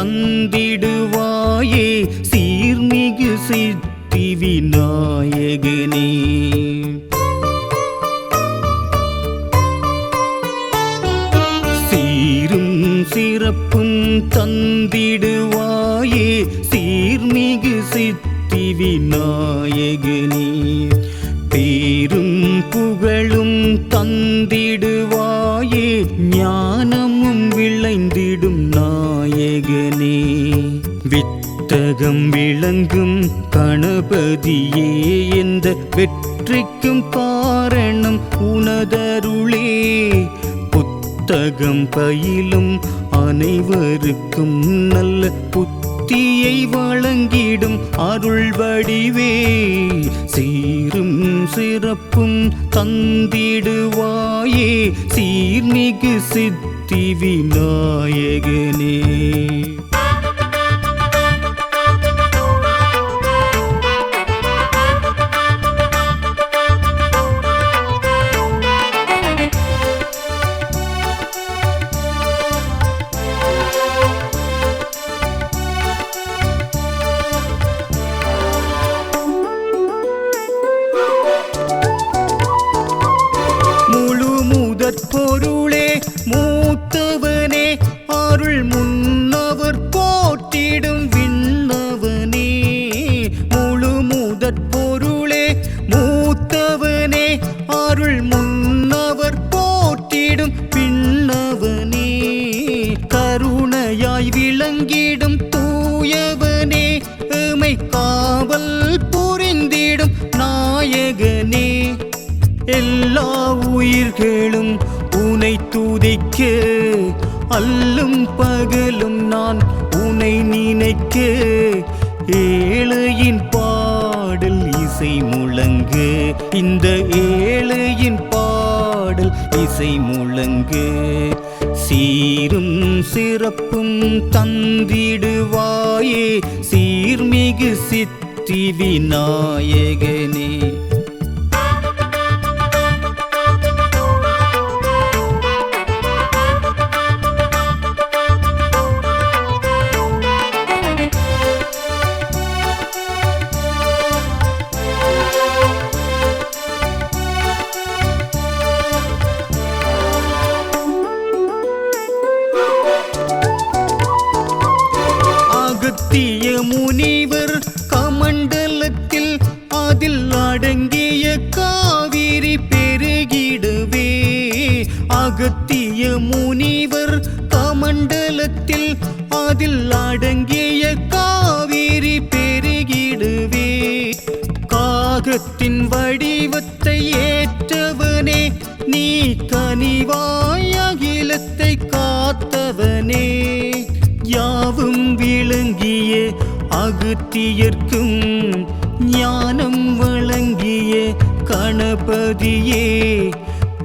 தந்திடுவாயே சீர்மிகு சித்தி விநாயகனே. உலகம் விளங்கும் கணபதியே எந்த வெற்றிக்கும் காரணம் உனதருளே. புத்தகம் பயிலும் அனைவருக்கும் நல்ல புத்தியை வழங்கிடும் அருள் வடிவே. சீரும் சிறப்பும் தந்திடுவாயே சீர்மிகு சித்தி விநாயகனே. அருள் முன்னவர் போற்றிடும் பின்னவனே கருணையாய் விளங்கிடும் தூயவனே எமை காவல் புரிந்திடும் நாயகனே. எல்லா உயிர்களும் உனை துதிக்க அல்லும் பகலும் நான் உனை நினைக்க. ஏழையின் பாடல் இசை முழங்கு இந்த ஏழையின் பாடல் இசை முழங்கு. சீரும் சிறப்பும் தந்திடுவாயே. சீர்மிகு சித்தி விநாயகனே. முனிவர் கமண்டலத்தில் அதில் அடங்கிய காவிரி பெருகிடுவே. அகத்திய முனிவர் கமண்டலத்தில் அதில் அடங்கிய காவிரி பெருகிடுவே. காகத்தின் வடிவத்தை ஏற்றவனே நீ கனிவாய் அகிலத்தை காத்தவனே. யாவும் விளங்கிய அகத்தியர்க்கும் ஞானம் வழங்கிய கணபதியே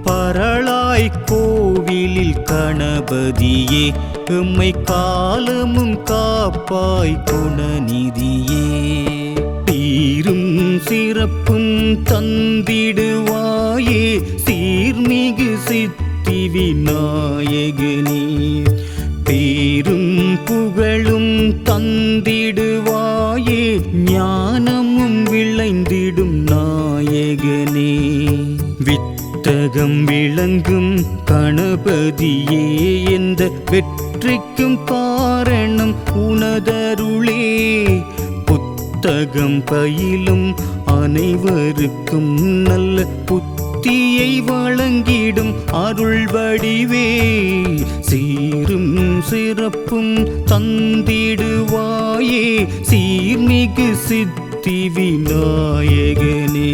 பரளாய் கோவிலில் கணபதியே எம்மை காலமும் காப்பாய் குணநிதியே. தீரும் சிறப்பும் தந்திடுவாயே சீர்மிகு சித்தி விநாயகனே புகழும் தந்திடுவாயே ஞானமும் விளைந்திடும் நாயகனே. வித்தகம் விளங்கும் கணபதியே எந்த வெற்றிக்கும் காரணம் உனதருளே. புத்தகம் பயிலும் அனைவருக்கும் நல்ல புத்தியை வழங்கிடும் அருள் வடிவே. சீரும் சிறப்பும் தந்திடுவாயே. சீர்மிகு சித்தி விநாயகனே.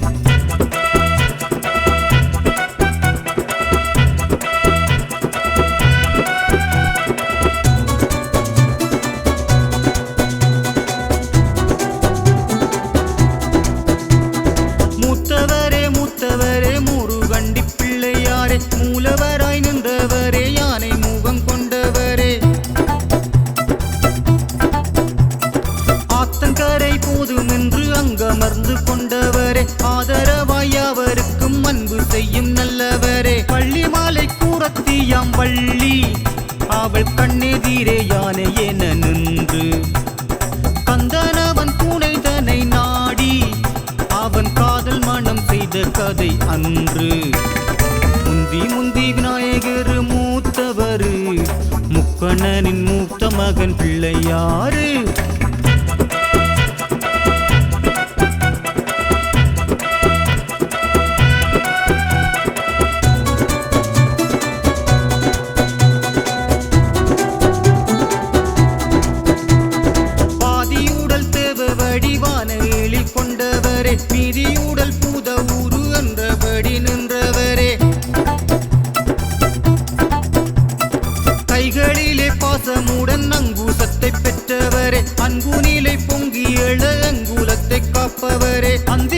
முக்கண்ணனின் மூத்த மகன் பிள்ளை யாரு பாசமுடன் அங்குசத்தை பெற்றவரே. அன்பு நிலை பொங்கி எழ அங்குலத்தை காப்பவரே. அந்தி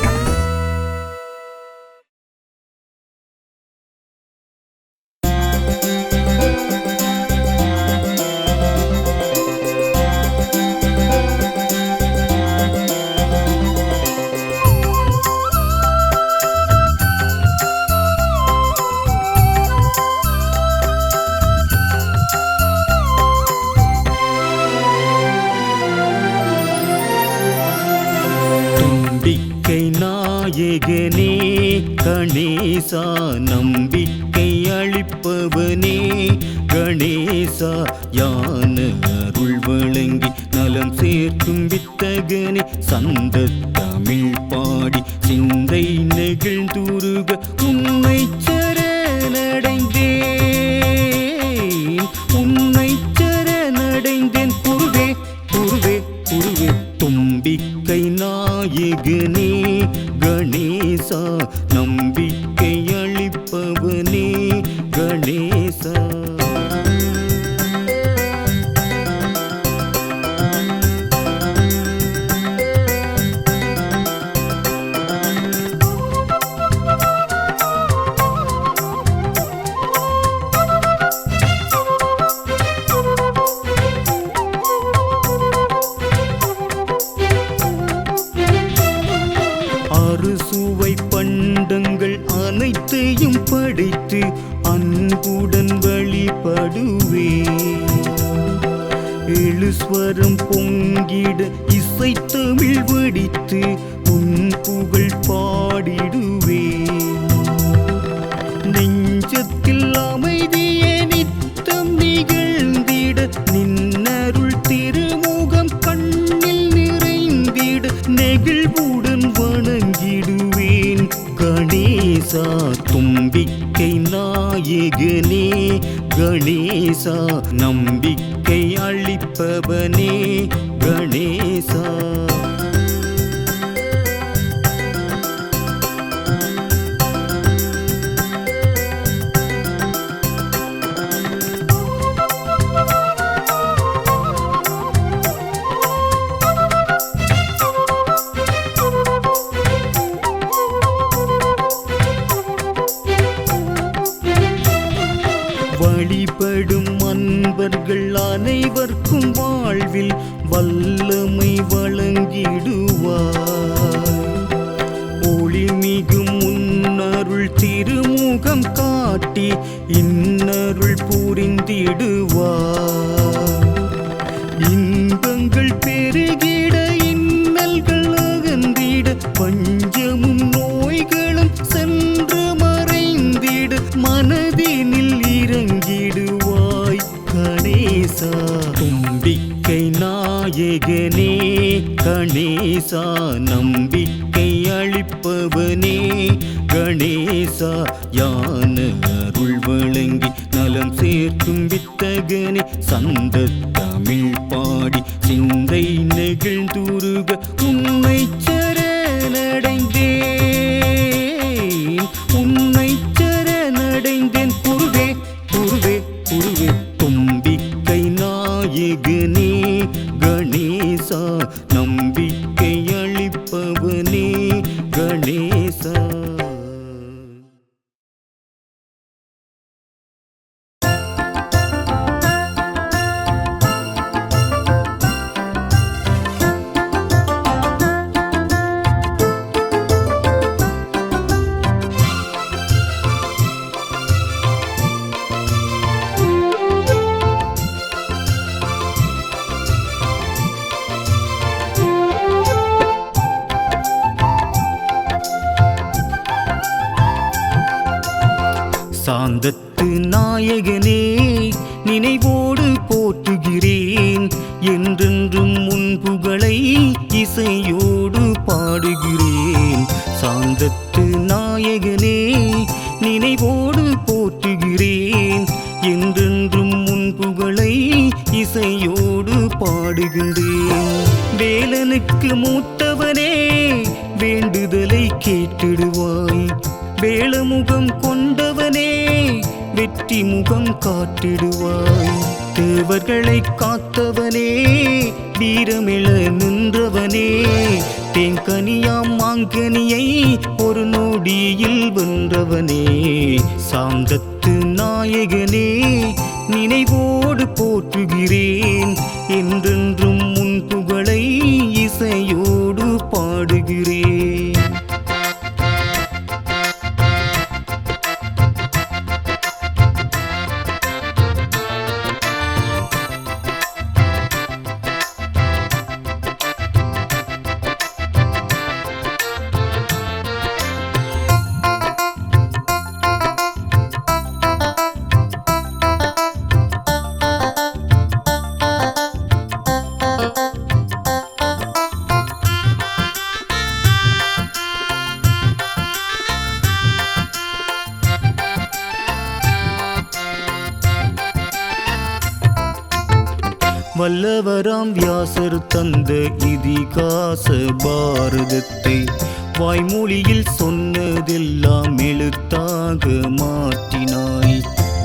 ஞான அருள் வழங்கி நலம் சேர்க்கும் வித்தகனே சந்த தமிழ் பாடி சிந்தை நெகிழ்ந்துருக இசைத்தமிழ் வடித்து உன் புகழ் பாடிடுவே நெஞ்சத்தில் அமைதியே நித்தம் நிகழ்ந்திட நின்னருள் திருமுகம் கண்ணில் நிறைந்திட நெகிழ்வுடன் வணங்கிடுவேன். கணேசா தும்பிக்கை நாயகனே கணேசா நம்பிக்கை அளிப்பவனே. திருமுகம் காட்டி இன்னருள் புரிந்திடுவார். இன்பங்கள் பெருகிட இன்னல்கள் அகந்திட பஞ்சமும் நோய்களும் சென்று மறைந்திடு மனதினில் இறங்கிடுவாய் கணேசா. தும்பிக்கை நாயகனே கணேசா நம்பிக்கை அளிப்பவனே கணேசா யான அருள் வழங்கி நலம் சேர்க்கும் வித்தகனே சந்த தமிழ் பாடி சிந்தை பாடுகின்றேன். வேலனுக்கு மூத்தவனே வேண்டுதலை கேட்டிடுவாய். வேளமுகம் கொண்டவனே வெற்றி முகம் காட்டிடுவாய். தேவர்களை காத்தவனே வீரமிழ நின்றவனே. தேங்கனியாம் மாங்கனியை ஒரு நொடியில் வென்றவனே. சாந்தத்து நாயகனே நினைவோடு போற்றுகிறேன். என்றென்றும் முன் புகழை இசையோடு பாடுகிறேன். வல்லவராம் வியாசர் தந்த இதிகாச பாரதத்தை வாய்மொழியில் சொன்னதெல்லாம் எழுத்தாக மாற்றினாய்.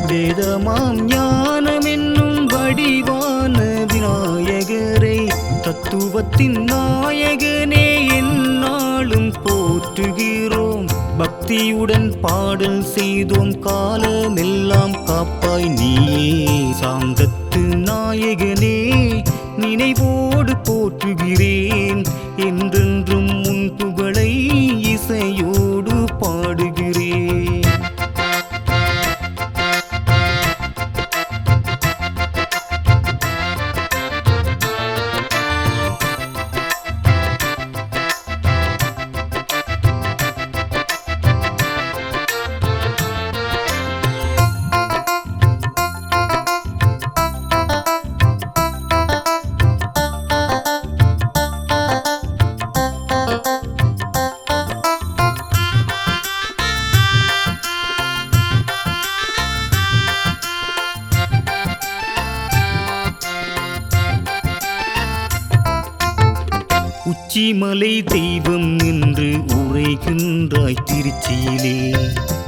வேதமாம் ஞானம் என்னும் வடிவான விநாயகரை தத்துவத்தின் நாயகனே என்னாலும் போற்றுகிறோம். பக்தியுடன் பாடல் செய்தோம் காலமெல்லாம் காப்பாய் நீயே. சாந்தத்து நாயகனே நினைவோடு போற்றுகிறேன். என்று உச்சிமலை தெய்வம் என்று உரைகின்றாய் திருச்சியிலே.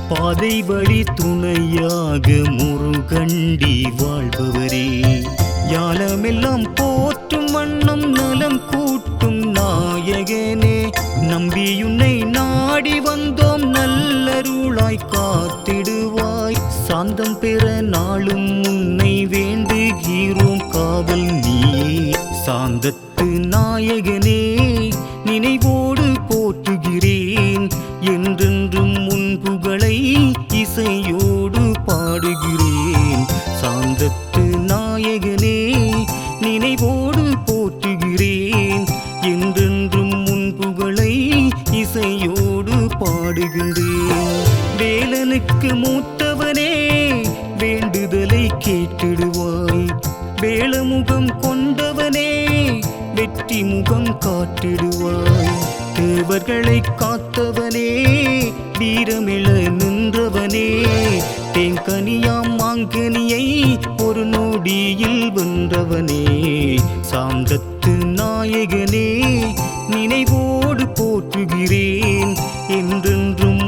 பாதை வழி துணையாக முருகண்டி வாழ்பவரே. யாலமெல்லாம் போற்றும் வண்ணம் நலம் கூட்டும் நாயகனே நம்பியுன்னை நாடி வந்தோம் நல்லருளாய் காத்திடுவாய். சாந்தம் பெற நாளும் உன்னை வேண்டுகிறோம் காவல் நீ சாந்தத்து நாயகனே வேளமுகம் கொண்டவனே வெற்றி முகம் காட்டிடுவாய். தேவர்களை காத்தவனே வீரமிழ நின்றவனே. தேங்கனியாம் மாங்கனியை ஒரு நொடியில் வென்றவனே. சாந்தத்து நாயகனே நினைவோடு போற்றுகிறேன். என்றென்றும்